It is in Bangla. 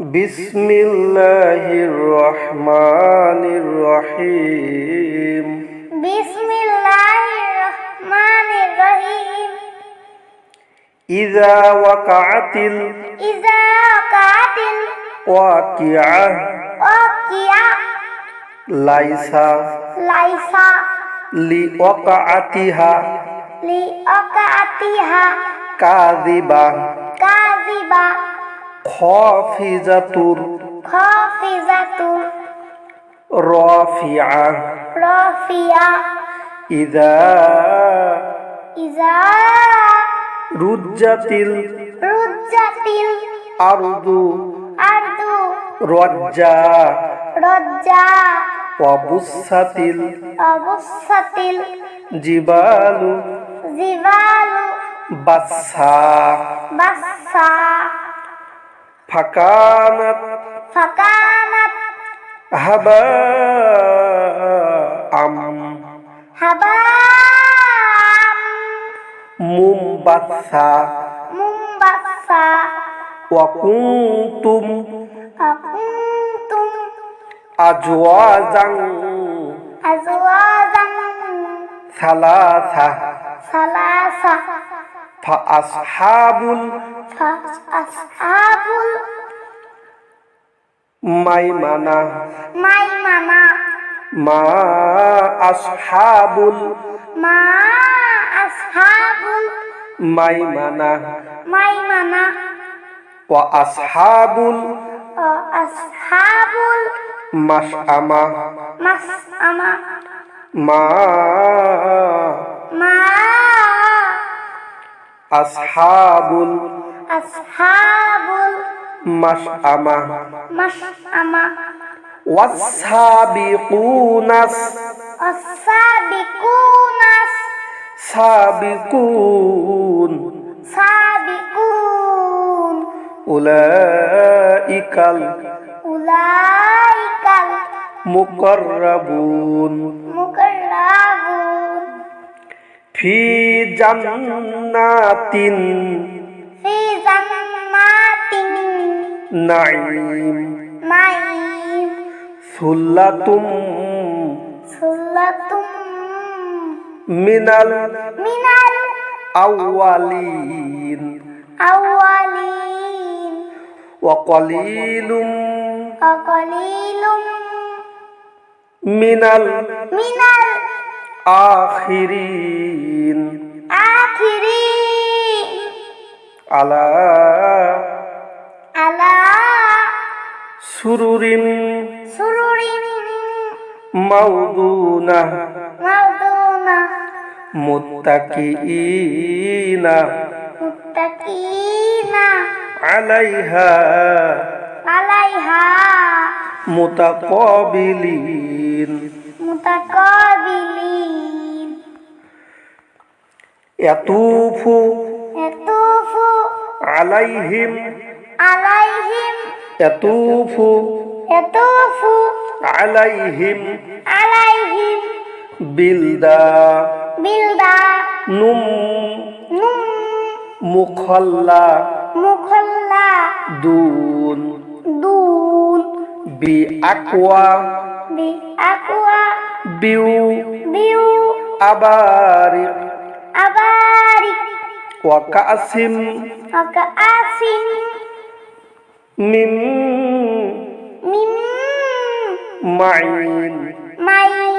বিসমিল্লাহির রহমানির রহিম। বিসমিল্লাহির রহমানির রহিম। ইযা ওয়াকাআতিল ইযা ওয়াকাআতিল ওয়াকিআ ওয়াকিআ লাইসা লাইসা লিওয়াকাআতিহা লিওয়াকাআতিহা কাযিবা কাযিবা খাফিজাতুর খাফিজাতুর রাফিআ রাফিআ ইযা ইযা রুজ্জাতিল রুজ্জাতিল আরদু আরদু রজ্জা রজ্জা অবুসাতিল অবুসাতিল জিবালু জিবালু বাসা বাসা فكانت فكانت هباء هباء منبثا منبثا وكنتم وكنتم أزواجا أزواجا ثلاثة ثلاثة ফাআসহাবুল ফাআসহাবুল মাইমানা মাইমানা মা আসহাবুল মা আসহাবুল মাইমানা মাইমানা ওয়া আসহাবুল ওয়া আসহাবুল মাশআমা মাশআমা মা মা আসহাবুল আসহাবুল মাশআমা মাশআমা ওয়াসসাবিকুনাস আসসাবিকুনাস সাবিকুন সাবিকুন উলাইকাল উলাইকাল মুকাররাবুন في جنات في جنات النعيم نعيم ثلة ثلة من من الأولين الأولين وقليل وقليل من من আখিরিন আখিরিন আলা আলা সুরুরিন সুরুরিন মাউদুনা মাউদুনা মুত্তাকিনা মুত্তাকিনা আলাইহা আলাইহা মুতাকাবিলিন মুতাকাবিলিন ইয়াতুফু ইয়াতুফু আলাইহিম। আলাইহিম। এতুফু ইয়াতুফু আলাইহিম। আলাইহিম। বিলদা। বিলদা। নুম। নুম। মুখল্লা। মুখল্লা। দুন। দুন। বি আকওয়া। বি আকওয়া। বিউ। বিউ। আবারিক। أبارك وكأس وكأس من من معين معين